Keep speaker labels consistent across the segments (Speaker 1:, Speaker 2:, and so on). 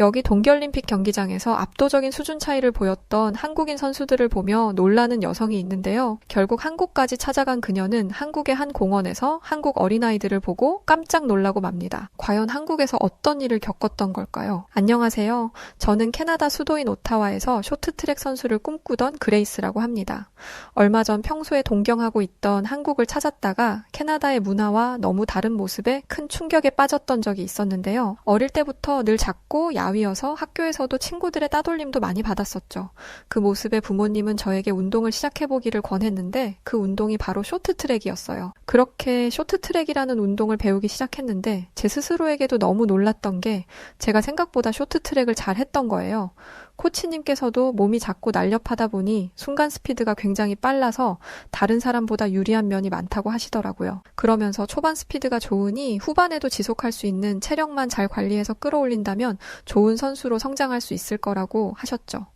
Speaker 1: 여기 동계올림픽 경기장에서 압도적인 수준 차이를 보였던 한국인 선수들을 보며 놀라는 여성이 있는데요. 결국 한국까지 찾아간 그녀는 한국의 한 공원에서 한국 어린아이들을 보고 깜짝 놀라고 맙니다. 과연 한국에서 어떤 일을 겪었던 걸까요? 안녕하세요. 저는 캐나다 수도인 오타와에서 쇼트트랙 선수를 꿈꾸던 그레이스라고 합니다. 얼마 전 평소에 동경하고 있던 한국을 찾았다가 캐나다의 문화와 너무 다른 모습에 큰 충격에 빠졌던 적이 있었는데요. 어릴 때부터 늘 작고 야 위여서 학교에서도 친구들의 따돌림도 많이 받았었죠. 그 모습에 부모님은 저에게 운동을 시작해보기를 권했는데 그 운동이 바로 쇼트트랙이었어요. 그렇게 쇼트트랙이라는 운동을 배우기 시작했는데 제 스스로에게도 너무 놀랐던 게 제가 생각보다 쇼트트랙을 잘 했던 거예요. 코치님께서도 몸이 작고 날렵하다 보니 순간 스피드가 굉장히 빨라서 다른 사람보다 유리한 면이 많다고 하시더라고요. 그러면서 초반 스피드가 좋으니 후반에도 지속할 수 있는 체력만 잘 관리해서 끌어올린다면 좋은 선수로 성장할 수 있을 거라고 하셨죠.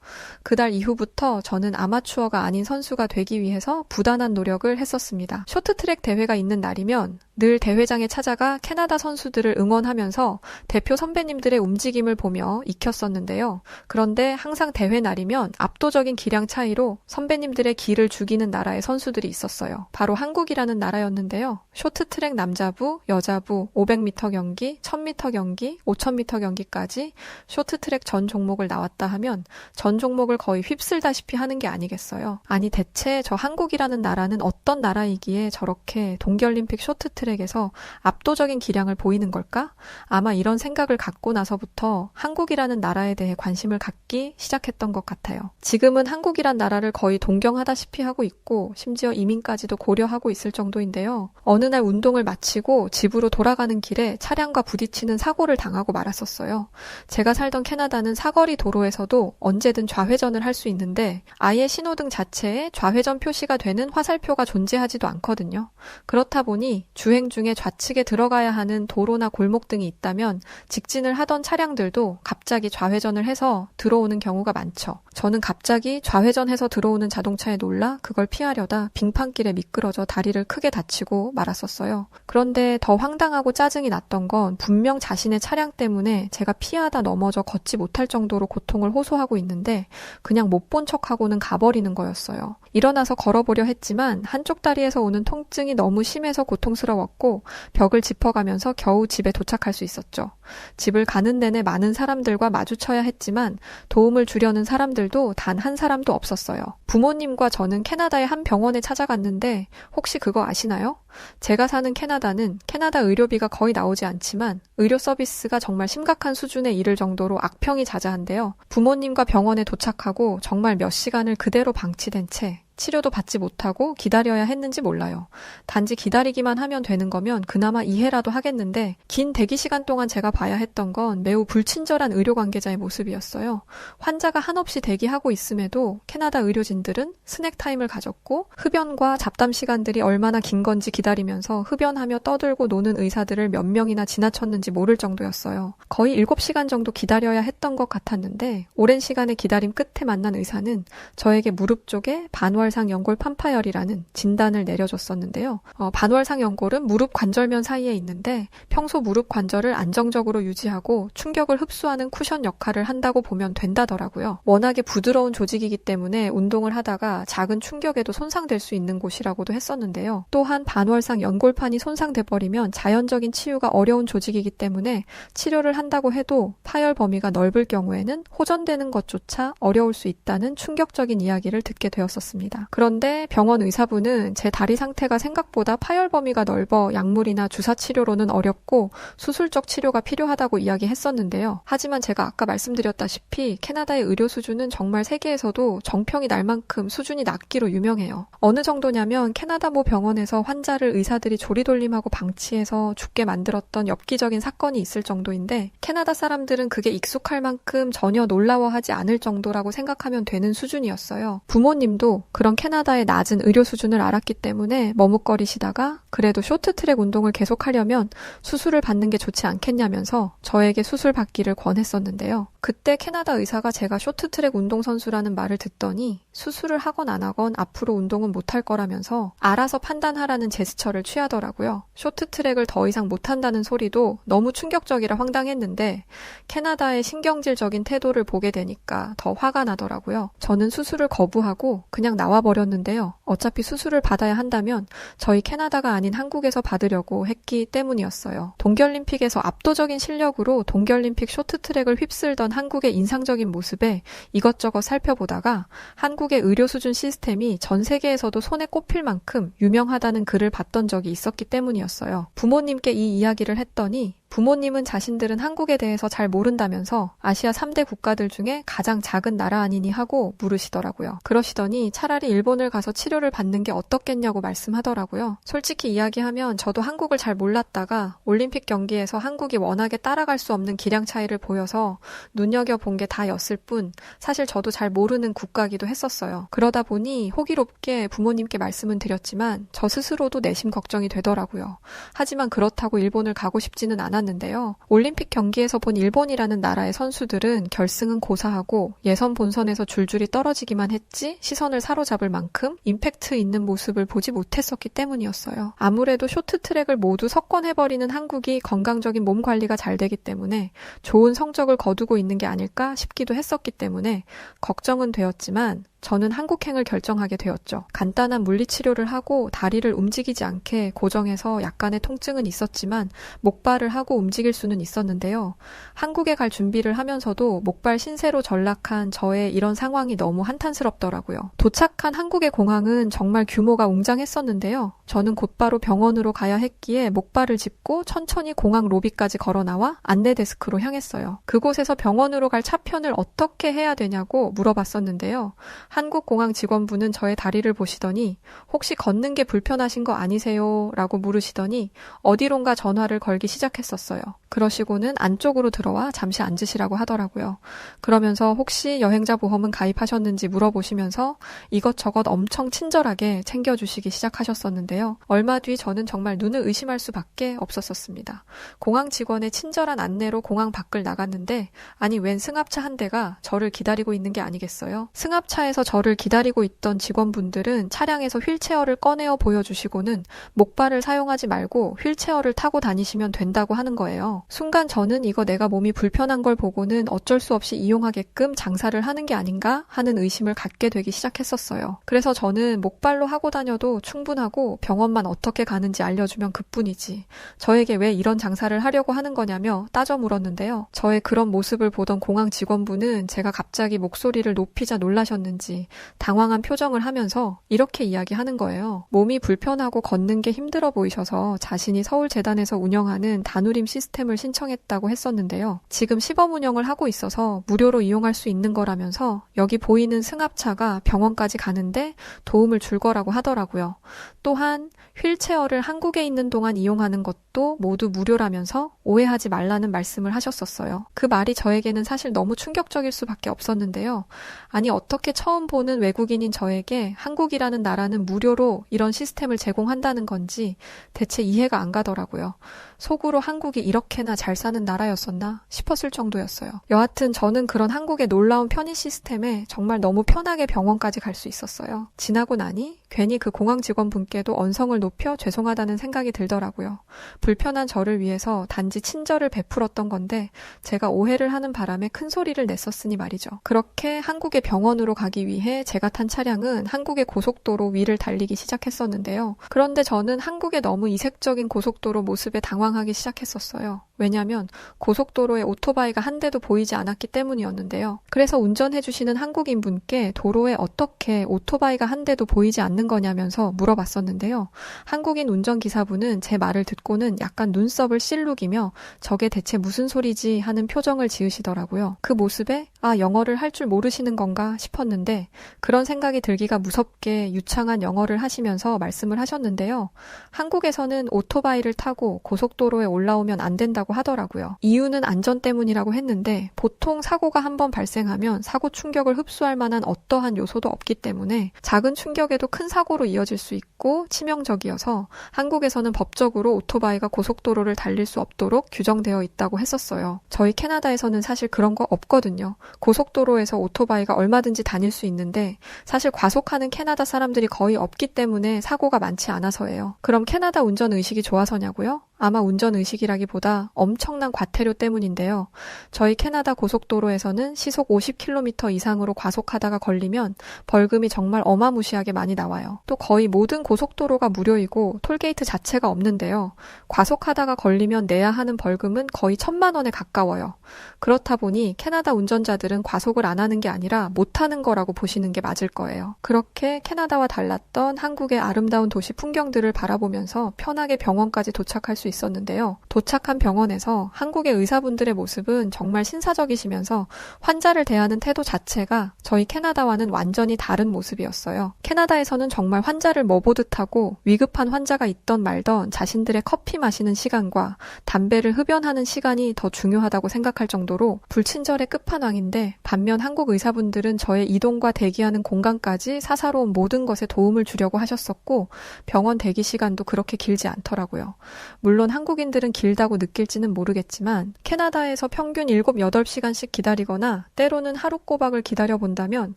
Speaker 1: 그달 이후부터 저는 아마추어가 아닌 선수가 되기 위해서 부단한 노력을 했었습니다. 쇼트트랙 대회가 있는 날이면 늘 대회장에 찾아가 캐나다 선수들을 응원하면서 대표 선배님들의 움직임을 보며 익혔었는데요. 그런데 항상 대회 날이면 압도적인 기량 차이로 선배님들의 기를 죽이는 나라의 선수들이 있었어요. 바로 한국이라는 나라였는데요. 쇼트트랙 남자부, 여자부, 500m 경기, 1000m 경기, 5000m 경기까지 쇼트트랙 전 종목을 나왔다 하면 전 종목을 거의 휩쓸다시피 하는 게 아니겠어요. 아니 대체 저 한국이라는 나라는 어떤 나라이기에 저렇게 동계올림픽 쇼트트랙 트랙에서 압도적인 기량을 보이는 걸까? 아마 이런 생각을 갖고 나서부터 한국이라는 나라에 대해 관심을 갖기 시작했던 것 같아요. 지금은 한국이란 나라를 거의 동경하다시피 하고 있고 심지어 이민까지도 고려하고 있을 정도인데요. 어느 날 운동을 마치고 집으로 돌아가는 길에 차량과 부딪히는 사고를 당하고 말았었어요. 제가 살던 캐나다는 사거리 도로에서도 언제든 좌회전을 할 수 있는데 아예 신호등 자체에 좌회전 표시가 되는 화살표가 존재하지도 않거든요. 그렇다 보니 주행 중에 좌측에 들어가야 하는 도로나 골목 등이 있다면 직진을 하던 차량들도 갑자기 좌회전을 해서 들어오는 경우가 많죠. 저는 갑자기 좌회전해서 들어오는 자동차에 놀라 그걸 피하려다 빙판길에 미끄러져 다리를 크게 다치고 말았었어요. 그런데 더 황당하고 짜증이 났던 건 분명 자신의 차량 때문에 제가 피하다 넘어져 걷지 못할 정도로 고통을 호소하고 있는데 그냥 못 본 척하고는 가버리는 거였어요. 일어나서 걸어보려 했지만 한쪽 다리에서 오는 통증이 너무 심해서 고통스러웠고 벽을 짚어가면서 겨우 집에 도착할 수 있었죠. 집을 가는 내내 많은 사람들과 마주쳐야 했지만 도움을 주려는 사람들도 단 한 사람도 없었어요. 부모님과 저는 캐나다의 한 병원에 찾아갔는데 혹시 그거 아시나요? 제가 사는 캐나다는 캐나다 의료비가 거의 나오지 않지만 의료 서비스가 정말 심각한 수준에 이를 정도로 악평이 자자한데요. 부모님과 병원에 도착하고 정말 몇 시간을 그대로 방치된 채 치료도 받지 못하고 기다려야 했는지 몰라요. 단지 기다리기만 하면 되는 거면 그나마 이해라도 하겠는데 긴 대기 시간 동안 제가 봐야 했던 건 매우 불친절한 의료 관계자의 모습이었어요. 환자가 한없이 대기하고 있음에도 캐나다 의료진들은 스낵 타임을 가졌고 흡연과 잡담 시간들이 얼마나 긴 건지 기다리면서 흡연하며 떠들고 노는 의사들을 몇 명이나 지나쳤는지 모를 정도였어요. 거의 7시간 정도 기다려야 했던 것 같았는데 오랜 시간의 기다림 끝에 만난 의사는 저에게 무릎 쪽에 반월 반월상 연골 판파열이라는 진단을 내려줬었는데요. 어, 반월상 연골은 무릎 관절면 사이에 있는데 평소 무릎 관절을 안정적으로 유지하고 충격을 흡수하는 쿠션 역할을 한다고 보면 된다더라고요. 워낙에 부드러운 조직이기 때문에 운동을 하다가 작은 충격에도 손상될 수 있는 곳이라고도 했었는데요. 또한 반월상 연골판이 손상돼 버리면 자연적인 치유가 어려운 조직이기 때문에 치료를 한다고 해도 파열 범위가 넓을 경우에는 호전되는 것조차 어려울 수 있다는 충격적인 이야기를 듣게 되었었습니다. 있습니다. 그런데 병원 의사분은 제 다리 상태가 생각보다 파열 범위가 넓어 약물이나 주사 치료로는 어렵고 수술적 치료가 필요하다고 이야기했었는데요. 하지만 제가 아까 말씀드렸다시피 캐나다의 의료 수준은 정말 세계에서도 정평이 날 만큼 수준이 낮기로 유명해요. 어느 정도냐면 캐나다 모 병원에서 환자를 의사들이 조리돌림하고 방치해서 죽게 만들었던 엽기적인 사건이 있을 정도인데 캐나다 사람들은 그게 익숙할 만큼 전혀 놀라워하지 않을 정도라고 생각하면 되는 수준이었어요. 부모님도 그런 그런 캐나다의 낮은 의료 수준을 알았기 때문에 머뭇거리시다가 그래도 쇼트트랙 운동을 계속하려면 수술을 받는 게 좋지 않겠냐면서 저에게 수술 받기를 권했었는데요. 그때 캐나다 의사가 제가 쇼트트랙 운동선수라는 말을 듣더니 수술을 하건 안 하건 앞으로 운동은 못할 거라면서 알아서 판단하라는 제스처를 취하더라고요. 쇼트트랙을 더 이상 못한다는 소리도 너무 충격적이라 황당했는데 캐나다의 신경질적인 태도를 보게 되니까 더 화가 나더라고요. 저는 수술을 거부하고 그냥 나와 버렸는데요. 어차피 수술을 받아야 한다면 저희 캐나다가 아닌 한국에서 받으려고 했기 때문이었어요. 동계올림픽에서 압도적인 실력으로 동계올림픽 쇼트트랙을 휩쓸던 한국의 인상적인 모습에 이것저것 살펴보다가 한국의 의료 수준 시스템이 전 세계에서도 손에 꼽힐 만큼 유명하다는 글을 봤던 적이 있었기 때문이었어요. 부모님께 이 이야기를 했더니 부모님은 자신들은 한국에 대해서 잘 모른다면서 아시아 3대 국가들 중에 가장 작은 나라 아니니 하고 물으시더라고요. 그러시더니 차라리 일본을 가서 치료 를 받는 게 어떻겠냐고 말씀하더라고요. 솔직히 이야기하면 저도 한국을 잘 몰랐다가 올림픽 경기에서 한국이 워낙에 따라갈 수 없는 기량 차이를 보여서 눈여겨본 게 다였을 뿐 사실 저도 잘 모르는 국가기도 했었어요. 그러다 보니 호기롭게 부모님께 말씀은 드렸지만 저 스스로도 내심 걱정이 되더라고요. 하지만 그렇다고 일본을 가고 싶지는 않았 않았는데요. 올림픽 경기에서 본 일본이라는 나라의 선수들은 결승은 고사하고 예선 본선에서 줄줄이 떨어지기만 했지 시선을 사로잡을 만큼 임팩 트 있는 모습을 보지 못했었기 때문이었어요. 아무래도 쇼트트랙을 모두 석권해버리는 한국이 건강적인 몸 관리가 잘 되기 때문에 좋은 성적을 거두고 있는 게 아닐까 싶기도 했었기 때문에 걱정은 되었지만 저는 한국행을 결정하게 되었죠. 간단한 물리치료를 하고 다리를 움직이지 않게 고정해서 약간의 통증은 있었지만 목발을 하고 움직일 수는 있었는데요. 한국에 갈 준비를 하면서도 목발 신세로 전락한 저의 이런 상황이 너무 한탄스럽더라고요. 도착한 한국의 공항은 정말 규모가 웅장했었는데요. 저는 곧바로 병원으로 가야 했기에 목발을 짚고 천천히 공항 로비까지 걸어 나와 안내 데스크로 향했어요. 그곳에서 병원으로 갈 차편을 어떻게 해야 되냐고 물어봤었는데요. 한국공항 직원분은 저의 다리를 보시더니 혹시 걷는 게 불편하신 거 아니세요? 라고 물으시더니 어디론가 전화를 걸기 시작했었어요. 그러시고는 안쪽으로 들어와 잠시 앉으시라고 하더라고요. 그러면서 혹시 여행자 보험은 가입하셨는지 물어보시면서 이것저것 엄청 친절하게 챙겨주시기 시작하셨었는데요. 얼마 뒤 저는 정말 눈을 의심할 수밖에 없었었습니다. 공항 직원의 친절한 안내로 공항 밖을 나갔는데 아니 웬 승합차 한 대가 저를 기다리고 있는 게 아니겠어요? 승합차에서 차에서 저를 기다리고 있던 직원분들은 차량에서 휠체어를 꺼내어 보여주시고는 목발을 사용하지 말고 휠체어를 타고 다니시면 된다고 하는 거예요. 순간 저는 이거 내가 몸이 불편한 걸 보고는 어쩔 수 없이 이용하게끔 장사를 하는 게 아닌가 하는 의심을 갖게 되기 시작했었어요. 그래서 저는 목발로 하고 다녀도 충분하고 병원만 어떻게 가는지 알려주면 그뿐이지. 저에게 왜 이런 장사를 하려고 하는 거냐며 따져 물었는데요. 저의 그런 모습을 보던 공항 직원분은 제가 갑자기 목소리를 높이자 놀라셨는지 당황한 표정을 하면서 이렇게 이야기하는 거예요. 몸이 불편하고 걷는 게 힘들어 보이셔서 자신이 서울재단에서 운영하는 다누림 시스템 을 신청했다고 했었는데요. 지금 시범 운영을 하고 있어서 무료로 이용할 수 있는 거라면서 여기 보이는 승합차가 병원까지 가는데 도움을 줄 거라고 하더라고요. 또한 휠체어를 한국에 있는 동안 이용하는 것도 모두 무료라면서 오해하지 말라는 말씀을 하셨었어요. 그 말이 저에게는 사실 너무 충격적일 수밖에 없었는데요. 아니 어떻게 처음 보는 외국인인 저에게 한국이라는 나라는 무료로 이런 시스템을 제공한다는 건지 대체 이해가 안 가더라고요. 속으로 한국이 이렇게 나 잘 사는 나라였었나 싶었을 정도였어요. 여하튼 저는 그런 한국의 놀라운 편의 시스템에 정말 너무 편하게 병원까지 갈 수 있었어요. 지나고 나니 괜히 그 공항 직원분께도 언성을 높여 죄송하다는 생각이 들더라고요. 불편한 저를 위해서 단지 친절을 베풀었던 건데 제가 오해를 하는 바람에 큰 소리를 냈었으니 말이죠. 그렇게 한국의 병원으로 가기 위해 제가 탄 차량은 한국의 고속도로 위를 달리기 시작했었는데요. 그런데 저는 한국의 너무 이색적인 고속도로 모습에 당황하기 시작했었어요. 왜냐하면 고속도로에 오토바이가 한 대도 보이지 않았기 때문이었는데요. 그래서 운전해주시는 한국인 분께 도로에 어떻게 오토바이가 한 대도 보이지 않는 거냐면서 물어봤었는데요. 한국인 운전기사분은 제 말을 듣고는 약간 눈썹을 실룩이며 저게 대체 무슨 소리지 하는 표정을 지으시더라고요. 그 모습에 아, 영어를 할 줄 모르시는 건가 싶었는데 그런 생각이 들기가 무섭게 유창한 영어를 하시면서 말씀을 하셨는데요. 한국에서는 오토바이를 타고 고속 고속도로에 올라오면 안 된 다고 하더라고요. 이유는 안전 때문이라고 했는데 보통 사고가 한 번 발생하면 사고 충격을 흡수할 만한 어떠한 요소도 없기 때문에 작은 충격에도 큰 사고로 이어질 수 있고 치명적이어서 한국에서는 법적으로 오토바이가 고속도로를 달릴 수 없도록 규정되어 있다고 했었어요. 저희 캐나다에서는 사실 그런 거 없거든요. 고속도로에서 오토바이가 얼마든지 다닐 수 있는데 사실 과속하는 캐나다 사람들이 거의 없기 때문에 사고가 많지 않아서예요. 그럼 캐나다 운전 의식이 좋아서냐고요? 아마 운전 의식이라기보다 엄청난 과태료 때문인데요. 저희 캐나다 고속도로에서는 시속 50km 이상으로 과속하다가 걸리면 벌금이 정말 어마무시하게 많이 나와요. 또 거의 모든 고속도로가 무료이고 톨게이트 자체가 없는데요. 과속하다가 걸리면 내야 하는 벌금은 거의 천만 원에 가까워요. 그렇다 보니 캐나다 운전자들은 과속을 안 하는 게 아니라 못 하는 거라고 보시는 게 맞을 거예요. 그렇게 캐나다와 달랐던 한국의 아름다운 도시 풍경들을 바라보면서 편하게 병원까지 도착할 수 있었는데요. 도착한 병원에서 한국의 의사분들의 모습은 정말 신사적이시면서 환자를 대하는 태도 자체가 저희 캐나다와는 완전히 다른 모습이었어요. 캐나다에서는 정말 환자를 머보듯 하고 위급한 환자가 있던 말던 자신들의 커피 마시는 시간과 담배를 흡연하는 시간이 더 중요하다고 생각할 정도로 불친절의 끝판왕인데 반면 한국 의사분들은 저의 이동과 대기하는 공간까지 사사로운 모든 것에 도움을 주려고 하셨었고 병원 대기 시간도 그렇게 길지 않더라고요. 물론 물론 한국인들은 길다고 느낄지는 모르겠지만 캐나다에서 평균 7, 8시간씩 기다리거나 때로는 하루 꼬박을 기다려본다면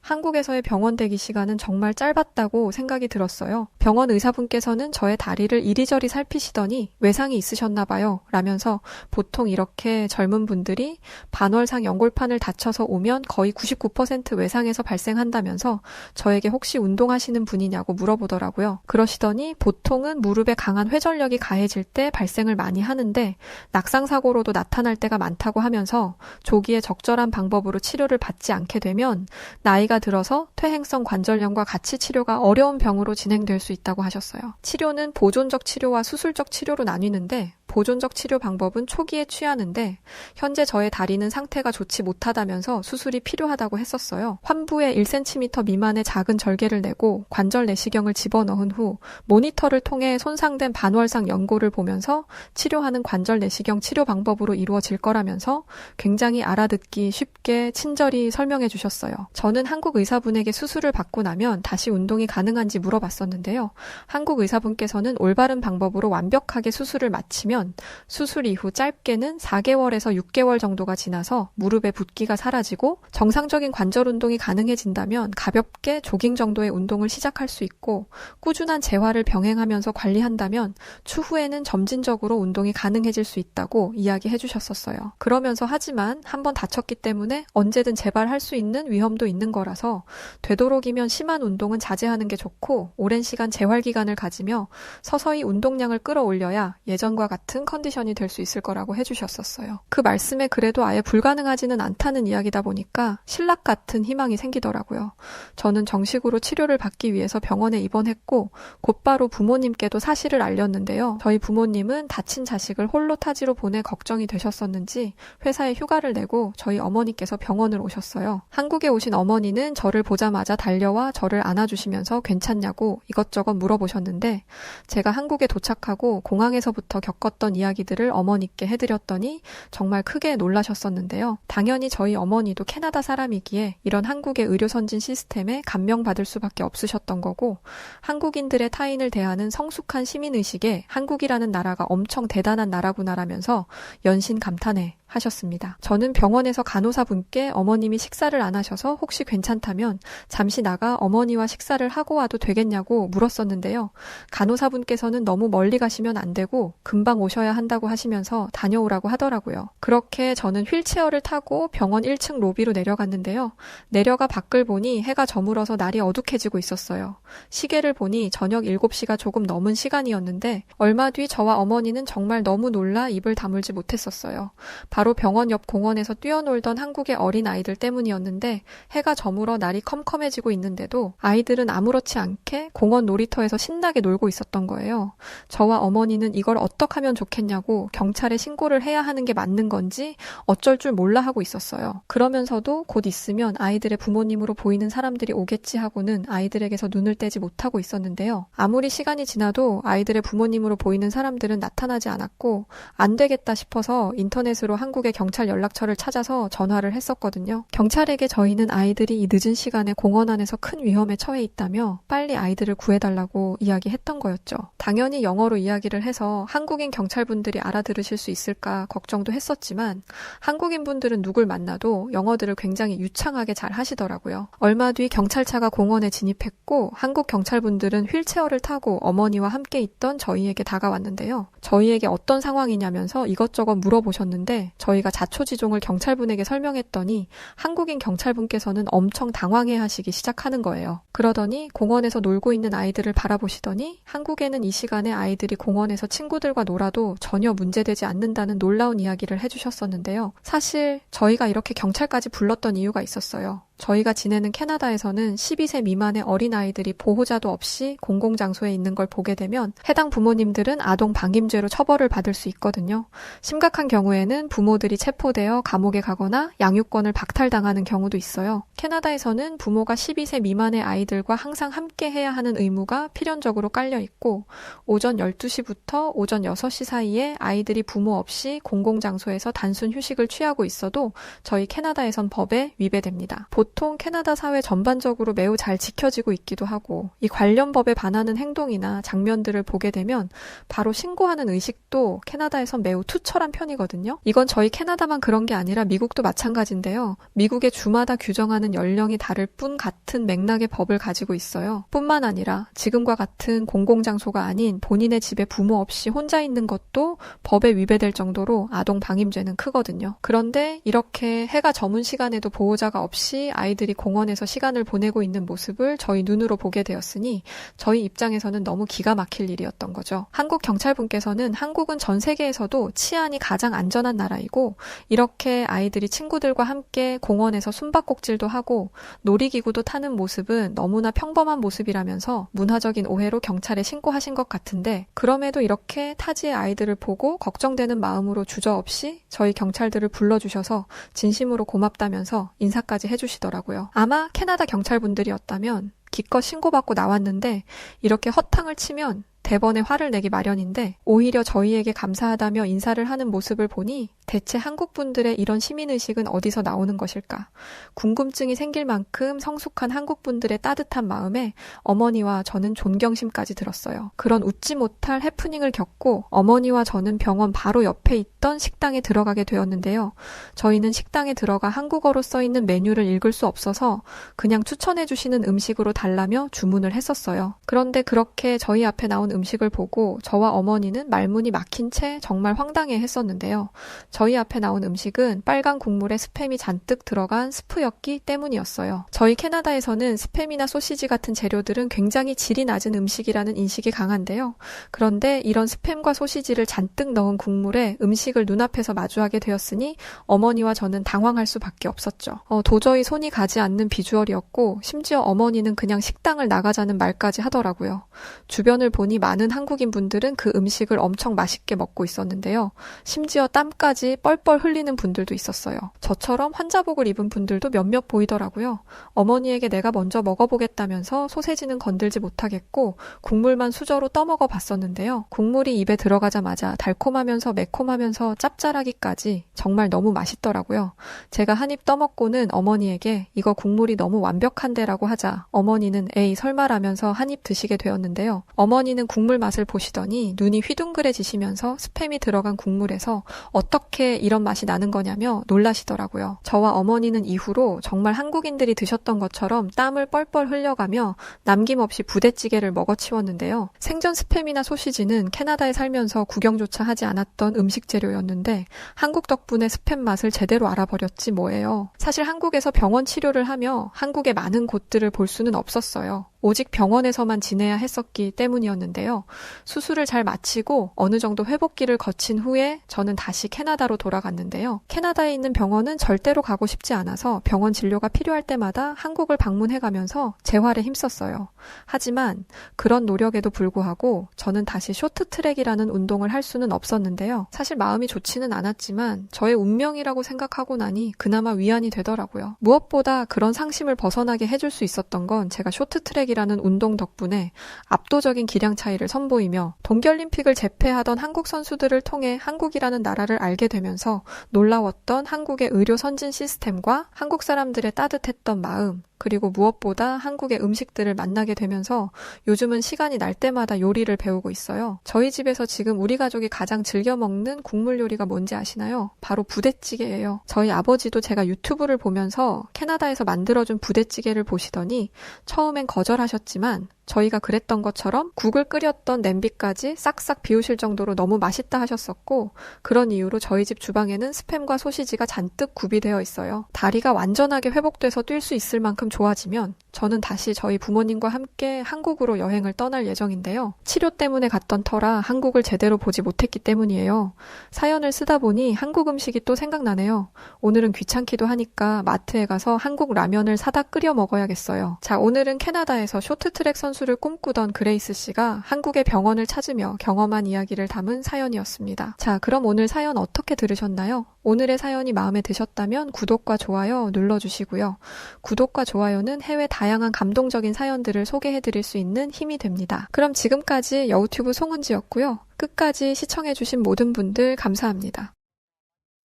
Speaker 1: 한국에서의 병원 대기 시간은 정말 짧았다고 생각이 들었어요. 병원 의사분께서는 저의 다리를 이리저리 살피시더니 외상이 있으셨나 봐요. 라면서 보통 이렇게 젊은 분들이 반월상 연골판을 다쳐서 오면 거의 99% 외상에서 발생한다면서 저에게 혹시 운동하시는 분이냐고 물어보더라고요. 그러시더니 보통은 무릎에 강한 회전력이 가해질 때 발생을 많이 하는데 낙상 사고로도 나타날 때가 많다고 하면서 조기에 적절한 방법으로 치료를 받지 않게 되면 나이가 들어서 퇴행성 관절염과 같이 치료가 어려운 병으로 진행될 수 있다고 하셨어요. 치료는 보존적 치료와 수술적 치료로 나뉘는데 보존적 치료 방법은 초기에 취하는데 현재 저의 다리는 상태가 좋지 못하다면서 수술이 필요하다고 했었어요. 환부에 1cm 미만의 작은 절개를 내고 관절 내시경을 집어넣은 후 모니터를 통해 손상된 반월상 연골을 보면서 치료하는 관절 내시경 치료 방법으로 이루어질 거라면서 굉장히 알아듣기 쉽게 친절히 설명해 주셨어요. 저는 한국 의사분에게 수술을 받고 나면 다시 운동이 가능한지 물어봤었는데요. 한국 의사분께서는 올바른 방법으로 완벽하게 수술을 마치면 하면 수술 이후 짧게는 4개월에서 6개월 정도가 지나서 무릎의 붓기가 사라지고 정상적인 관절 운동이 가능해진다면 가볍게 조깅 정도의 운동을 시작할 수 있고 꾸준한 재활을 병행하면서 관리한다면 추후에는 점진적으로 운동이 가능해질 수 있다고 이야기해 주셨었어요. 그러면서 하지만 한번 다쳤기 때문에 언제든 재발할 수 있는 위험도 있는 거라서 되도록이면 심한 운동은 자제하는 게 좋고 오랜 시간 재활 기간을 가지며 서서히 운동량을 끌어올려야 예전과 같은 같은 컨디션이 될 수 있을 거라고 해주셨었어요. 그 말씀에 그래도 아예 불가능하지는 않다는 이야기다 보니까 신락 같은 희망이 생기더라고요. 저는 정식으로 치료를 받기 위해서 병원에 입원했고 곧바로 부모님께도 사실을 알렸는데요. 저희 부모님은 다친 자식을 홀로 타지로 보내 걱정이 되셨었는지 회사에 휴가를 내고 저희 어머니께서 병원을 오셨어요. 한국에 오신 어머니는 저를 보자마자 달려와 저를 안아주시면서 괜찮냐고 이것저것 물어보셨는데 제가 한국에 도착하고 공항에서부터 겪었던 있었던 이야기들을 어머니께 해드렸더니 정말 크게 놀라셨었는데요. 당연히 저희 어머니도 캐나다 사람이기에 이런 한국의 의료 선진 시스템에 감명받을 수밖에 없으셨던 거고 한국인들의 타인을 대하는 성숙한 시민의식에 한국이라는 나라가 엄청 대단한 나라구나라면서 연신 감탄해 하셨습니다. 저는 병원에서 간호사분께 어머님이 식사를 안 하셔서 혹시 괜찮다면 잠시 나가 어머니와 식사를 하고 와도 되겠냐고 물었었는데요. 간호사분께서는 너무 멀리 가시면 안 되고 금방 오셔야 한다고 하시면서 다녀오라고 하더라고요. 그렇게 저는 휠체어를 타고 병원 1층 로비로 내려갔는데요. 내려가 밖을 보니 해가 저물어서 날이 어둑해지고 있었어요. 시계를 보니 저녁 7시가 조금 넘은 시간이었는데 얼마 뒤 저와 어머니는 정말 너무 놀라 입을 다물지 못했었어요. 바로 병원 옆 공원에서 뛰어놀던 한국의 어린 아이들 때문이었는데 해가 저물어 날이 컴컴해지고 있는데도 아이들은 아무렇지 않게 공원 놀이터에서 신나게 놀고 있었던 거예요. 저와 어머니는 이걸 어떻게 하면 좋겠냐고 경찰에 신고를 해야 하는 게 맞는 건지 어쩔 줄 몰라 하고 있었어요. 그러면서도 곧 있으면 아이들의 부모님으로 보이는 사람들이 오겠지 하고는 아이들에게서 눈을 떼지 못하고 있었는데요. 아무리 시간이 지나도 아이들의 부모님으로 보이는 사람들은 나타나지 않았고 안 되겠다 싶어서 인터넷으로 한 국의 경찰 연락처를 찾아서 전화를 했었거든요. 경찰에게 저희는 아이들이 이 늦은 시간에 공원 안에서 큰 위험에 처해 있다며 빨리 아이들을 구해달라고 이야기했던 거였죠. 당연히 영어로 이야기를 해서 한국인 경찰분들이 알아들으실 수 있을까 걱정도 했었지만 한국인 분들은 누굴 만나도 영어들을 굉장히 유창하게 잘 하시더라고요. 얼마 뒤 경찰차가 공원에 진입했고 한국 경찰분들은 휠체어를 타고 어머니와 함께 있던 저희에게 다가왔는데요. 저희에게 어떤 상황이냐면서 이것저것 물어보셨는데 저희가 자초지종을 경찰분에게 설명했더니 한국인 경찰분께서는 엄청 당황해 하시기 시작하는 거예요. 그러더니 공원에서 놀고 있는 아이들을 바라보시더니 한국에는 이 시간에 아이들이 공원에서 친구들과 놀아도 전혀 문제되지 않는다는 놀라운 이야기를 해주셨었는데요. 사실 저희가 이렇게 경찰까지 불렀던 이유가 있었어요. 저희가 지내는 캐나다에서는 12세 미만의 어린아이들이 보호자도 없이 공공장소에 있는 걸 보게 되면 해당 부모님들은 아동 방임죄로 처벌을 받을 수 있거든요. 심각한 경우에는 부모들이 체포되어 감옥에 가거나 양육권을 박탈당하는 경우도 있어요. 캐나다에서는 부모가 12세 미만의 아이들과 항상 함께 해야 하는 의무가 필연적으로 깔려 있고 오전 12시부터 오전 6시 사이에 아이들이 부모 없이 공공장소에서 단순 휴식을 취하고 있어도 저희 캐나다에선 법에 위배됩니다. 보통 캐나다 사회 전반적으로 매우 잘 지켜지고 있기도 하고 이 관련 법에 반하는 행동이나 장면들을 보게 되면 바로 신고하는 의식도 캐나다에선 매우 투철한 편이거든요. 이건 저희 캐나다만 그런 게 아니라 미국도 마찬가지인데요. 미국의 주마다 규정하는 연령이 다를 뿐 같은 맥락의 법을 가지고 있어요. 뿐만 아니라 지금과 같은 공공장소가 아닌 본인의 집에 부모 없이 혼자 있는 것도 법에 위배될 정도로 아동 방임죄는 크거든요. 그런데 이렇게 해가 저문 시간에도 보호자가 없이 아이들이 공원에서 시간을 보내고 있는 모습을 저희 눈으로 보게 되었으니 저희 입장에서는 너무 기가 막힐 일이었던 거죠. 한국 경찰분께서는 한국은 전 세계에서도 치안이 가장 안전한 나라이고 이렇게 아이들이 친구들과 함께 공원에서 숨바꼭질도 하고 놀이기구도 타는 모습은 너무나 평범한 모습이라면서 문화적인 오해로 경찰에 신고하신 것 같은데 그럼에도 이렇게 타지의 아이들을 보고 걱정되는 마음으로 주저없이 저희 경찰들을 불러주셔서 진심으로 고맙다면서 인사까지 해주시더라고요. 있더라고요. 아마 캐나다 경찰분들이었다면 기껏 신고받고 나왔는데 이렇게 허탕을 치면 대번에 화를 내기 마련인데 오히려 저희에게 감사하다며 인사를 하는 모습을 보니 대체 한국 분들의 이런 시민의식은 어디서 나오는 것일까? 궁금증이 생길 만큼 성숙한 한국 분들의 따뜻한 마음에 어머니와 저는 존경심까지 들었어요. 그런 웃지 못할 해프닝을 겪고 어머니와 저는 병원 바로 옆에 있던 식당에 들어가게 되었는데요. 저희는 식당에 들어가 한국어로 써 있는 메뉴를 읽을 수 없어서 그냥 추천해 주시는 음식으로 달라며 주문을 했었어요. 그런데 그렇게 저희 앞에 나온 음식을 보고 저와 어머니는 말문이 막힌 채 정말 황당해 했었는데요. 저희 앞에 나온 음식은 빨간 국물에 스팸이 잔뜩 들어간 스프였기 때문이었어요. 저희 캐나다에서는 스팸이나 소시지 같은 재료들은 굉장히 질이 낮은 음식이라는 인식이 강한데요. 그런데 이런 스팸과 소시지를 잔뜩 넣은 국물에 음식을 눈앞에서 마주하게 되었으니 어머니와 저는 당황할 수밖에 없었죠. 어, 도저히 손이 가지 않는 비주얼이었고 심지어 어머니는 그냥 식당을 나가자는 말까지 하더라고요. 주변을 보니 많은 한국인 분들은 그 음식을 엄청 맛있게 먹고 있었는데요. 심지어 땀까지 뻘뻘 흘리는 분들도 있었어요. 저처럼 환자복을 입은 분들도 몇몇 보이더라고요. 어머니에게 내가 먼저 먹어보겠다면서 소세지는 건들지 못하겠고 국물만 수저로 떠먹어 봤었는데요. 국물이 입에 들어가자마자 달콤하면서 매콤하면서 짭짤하기까지 정말 너무 맛있더라고요. 제가 한 입 떠먹고는 어머니에게 이거 국물이 너무 완벽한데라고 하자 어머니는 에이 설마라면서 한 입 드시게 되었는데요. 어머니는 국물 맛을 보시더니 눈이 휘둥그레지시면서 스팸이 들어간 국물에서 어떻게 이런 맛이 나는 거냐며 놀라시더라고요. 저와 어머니는 이후로 정말 한국인들이 드셨던 것처럼 땀을 뻘뻘 흘려가며 남김없이 부대찌개를 먹어치웠는데요. 생전 스팸이나 소시지는 캐나다에 살면서 구경조차 하지 않았던 음식 재료였는데 한국 덕분에 스팸 맛을 제대로 알아버렸지 뭐예요. 사실 한국에서 병원 치료를 하며 한국의 많은 곳들을 볼 수는 없었어요. 오직 병원에서만 지내야 했었기 때문이었는데요. 수술을 잘 마치고 어느 정도 회복기를 거친 후에 저는 다시 캐나다로 돌아갔는데요. 캐나다에 있는 병원은 절대로 가고 싶지 않아서 병원 진료가 필요할 때마다 한국을 방문해 가면서 재활에 힘썼어요. 하지만 그런 노력에도 불구하고 저는 다시 쇼트 트랙이라는 운동을 할 수는 없었는데요. 사실 마음이 좋지는 않았지만 저의 운명이라고 생각하고 나니 그나마 위안이 되더라고요. 무엇보다 그런 상심을 벗어나게 해줄 수 있었던 건 제가 쇼트 트랙 이라는 운동 덕분에 압도적인 기량 차이를 선보이며 동계올림픽을 제패하던 한국 선수들을 통해 한국이라는 나라를 알게 되면서 놀라웠던 한국의 의료 선진 시스템과 한국 사람들의 따뜻했던 마음, 그리고 무엇보다 한국의 음식들을 만나게 되면서 요즘은 시간이 날 때마다 요리를 배우고 있어요. 저희 집에서 지금 우리 가족이 가장 즐겨 먹는 국물 요리가 뭔지 아시나요? 바로 부대찌개예요. 저희 아버지도 제가 유튜브를 보면서 캐나다에서 만들어준 부대찌개를 보시더니 처음엔 거절하셨지만 저희가 그랬던 것처럼 국을 끓였던 냄비까지 싹싹 비우실 정도로 너무 맛있다 하셨었고 그런 이유로 저희 집 주방에는 스팸과 소시지가 잔뜩 구비되어 있어요. 다리가 완전하게 회복돼서 뛸 수 있을 만큼 좋아지면 저는 다시 저희 부모님과 함께 한국으로 여행을 떠날 예정인데요. 치료 때문에 갔던 터라 한국을 제대로 보지 못했기 때문이에요. 사연을 쓰다 보니 한국 음식이 또 생각나네요. 오늘은 귀찮기도 하니까 마트에 가서 한국 라면을 사다 끓여 먹어야겠어요. 자, 오늘은 캐나다에서 쇼트트랙 선수 를 꿈꾸던 그레이스 씨가 한국의 병원을 찾으며 경험한 이야기를 담은 사연이었습니다. 자, 그럼 오늘 사연 어떻게 들으셨나요? 오늘의 사연이 마음에 드셨다면 구독과 좋아요 눌러주시고요. 구독과 좋아요는 해외 다양한 감동적인 사연들을 소개해드릴 수 있는 힘이 됩니다. 그럼 지금까지 여우튜브 송은지였고요. 끝까지 시청해주신 모든 분들 감사합니다.